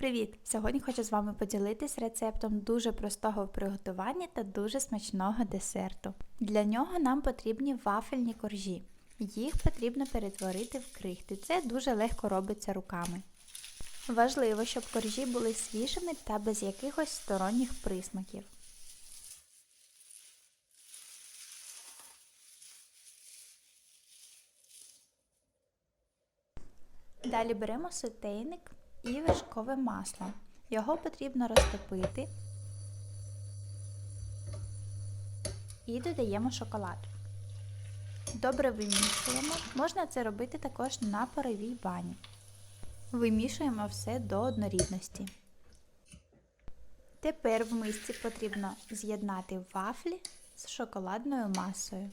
Привіт! Сьогодні хочу з вами поділитись рецептом дуже простого в приготуванні та дуже смачного десерту. Для нього нам потрібні вафельні коржі. Їх потрібно перетворити в крихти. Це дуже легко робиться руками. Важливо, щоб коржі були свіжими та без якихось сторонніх присмаків. Далі беремо сотейник і вершкове масло. Його потрібно розтопити і додаємо шоколад. Добре вимішуємо. Можна це робити також на паровій бані. Вимішуємо все до однорідності. Тепер в мисці потрібно з'єднати вафлі з шоколадною масою.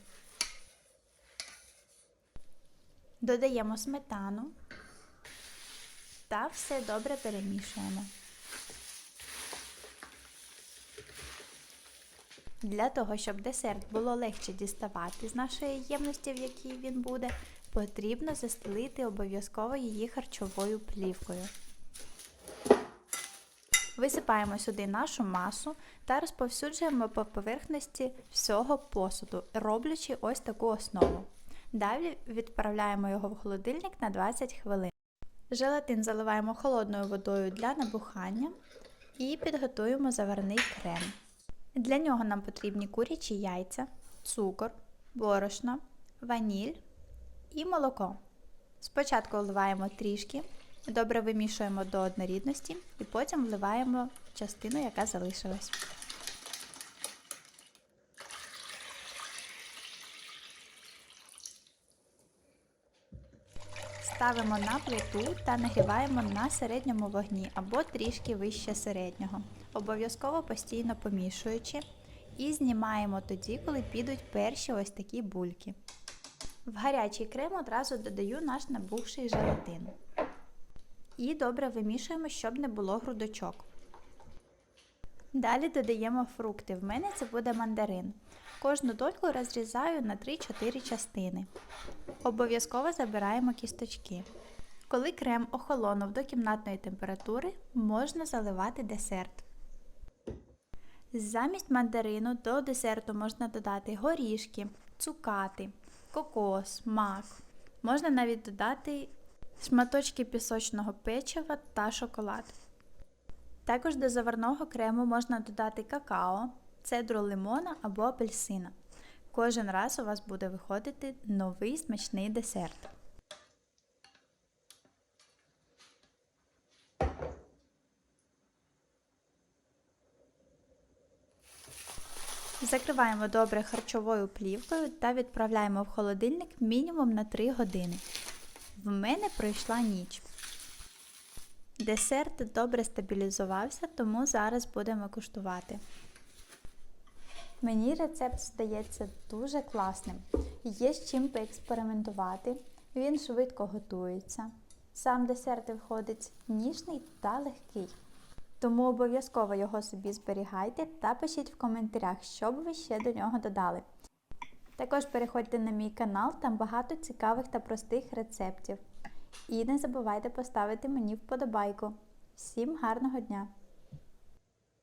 Додаємо сметану та все добре перемішуємо. Для того, щоб десерт було легше діставати з нашої ємності, в якій він буде, потрібно застелити обов'язково її харчовою плівкою. Висипаємо сюди нашу масу та розповсюджуємо по поверхності всього посуду, роблячи ось таку основу. Далі відправляємо його в холодильник на 20 хвилин. Желатин заливаємо холодною водою для набухання і підготуємо заварний крем. Для нього нам потрібні курячі яйця, цукор, борошно, ваніль і молоко. Спочатку вливаємо трішки, добре вимішуємо до однорідності і потім вливаємо частину, яка залишилась. Ставимо на плиту та нагріваємо на середньому вогні або трішки вище середнього, обов'язково постійно помішуючи, і знімаємо тоді, коли підуть перші ось такі бульки. В гарячий крем одразу додаю наш набухший желатин. І добре вимішуємо, щоб не було грудочок. Далі додаємо фрукти. В мене це буде мандарин. Кожну дольку розрізаю на 3-4 частини. Обов'язково забираємо кісточки. Коли крем охолонув до кімнатної температури, можна заливати десерт. Замість мандарину до десерту можна додати горішки, цукати, кокос, мак. Можна навіть додати шматочки пісочного печива та шоколад. Також до заварного крему можна додати какао, цедру лимона або апельсина. Кожен раз у вас буде виходити новий смачний десерт. Закриваємо добре харчовою плівкою та відправляємо в холодильник мінімум на 3 години. В мене пройшла ніч. Десерт добре стабілізувався, тому зараз будемо куштувати. Мені рецепт здається дуже класним. Є з чим поекспериментувати, він швидко готується. Сам десерт виходить ніжний та легкий. Тому обов'язково його собі зберігайте та пишіть в коментарях, що б ви ще до нього додали. Також переходьте на мій канал, там багато цікавих та простих рецептів. І не забувайте поставити мені вподобайку. Всім гарного дня!